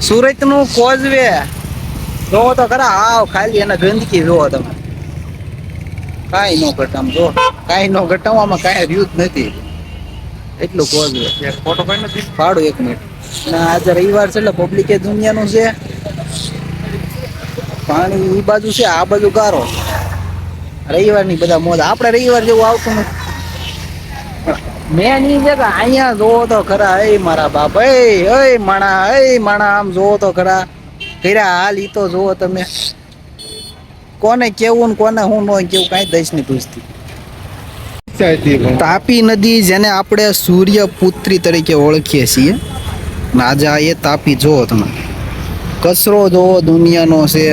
સુરતનું કોઝવે જોવો તો ખરા આવ ખાલી એને ગંદકી જોવો તમે. કાંઈ નો ઘટામ જો કાંઈ નો ઘટાવવામાં કાંઈ રહ્યું જ નથી. એટલું કોઝવે ફોટો કઈ નથી પાડો એક મિનિટ અને આજે રવિવાર છે એટલે પબ્લિક એ દુનિયાનું છે. પાણી ઈ બાજુ છે આ બાજુ ગારો. રવિવારની બધા મોજ. આપણે રવિવાર જેવું આવતું નથી. મેન ઈ છે અહીંયા જોવો તો ખરા એ મારા બાપ એ એ માણા એ માણા, આમ જોવો તો ખરા. કર્યા હાલ ઈ તો જોવો તમે. કોને કેવું ને કોને હું નો કેવું કાંઈ દઈશ નહીં પૂછતી. તાપી નદી જેને આપણે સૂર્યપુત્રી તરીકે ઓળખીએ છીએ. નાજા એ તાપી જોવો તમે. કચરો જોવો દુનિયાનો છે.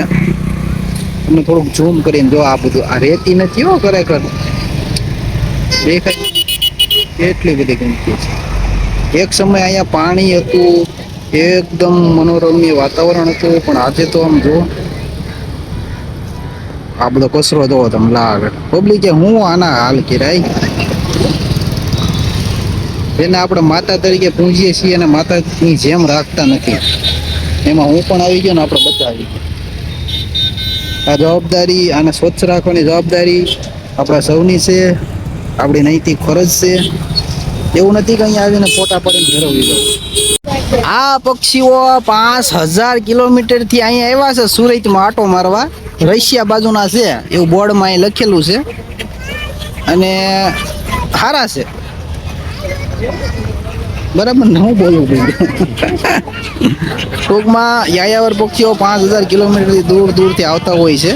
તમે થોડુંક ઝૂમ કરીને જો આ બધું. આ રેતી નથી હો ખરેખર. દેખાય એટલી બધી ગંદકી છે. એક સમય અહીંયા પાણી હતું, એકદમ મનોરમ્ય વાતાવરણ હતું, પણ આજે તો આમ જો આ બધો કચરો જોવો તમે લાગે. પબ્લિકે હું આના હાલ કિરાય એને આપણે માતા તરીકે પૂંજીએ છીએ અને માતાની જેમ રાખતા નથી. એમાં હું પણ આવી ગયો ને આપણે બધા આવી ગયા. આ જવાબદારી, આને સ્વચ્છ રાખવાની જવાબદારી આપણા સૌની છે, આપણી નૈતિક ફરજ છે. એવું નથી કે અહીંયા આવીને ફોટા પડીને ફેરવી દો આ પક્ષીઓ પાંચ હજાર કિલોમીટરથી અહીંયા આવ્યા છે, સુરતમાં આટો મારવા. રશિયા બાજુના છે, એવું બોર્ડમાં અહીં લખેલું છે. અને સારા છે. બરાબર ને હું બોલું ટૂંકમાં યાયાવર પક્ષીઓ પાંચ હજાર કિલોમીટરથી દૂર દૂરથી આવતા હોય છે.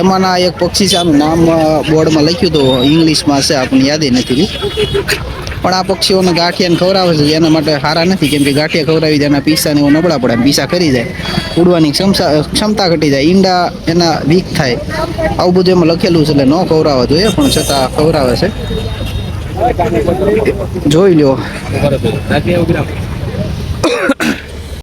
એમાંના એક પક્ષી છે, આનું નામ બોર્ડમાં લખ્યું હતું, ઇંગ્લિશમાં છે, આપણને યાદ નથી પણ આ પક્ષીઓને ગાંઠિયાને ખવડાવે છે એના માટે સારા નથી, કેમ કે ગાંઠિયા ખવડાવી જાય એના પીસા ને એવું નબળા પડે પીસા કરી જાય. ઉડવાની ક્ષમતા ક્ષમતા ઘટી જાય, ઈંડા એના વીક થાય. આવું બધું એમાં લખેલું છે, એટલે ન ખવડાવવા જોઈએ, પણ છતાં ખવડાવે છે. જોઈ લ્યો.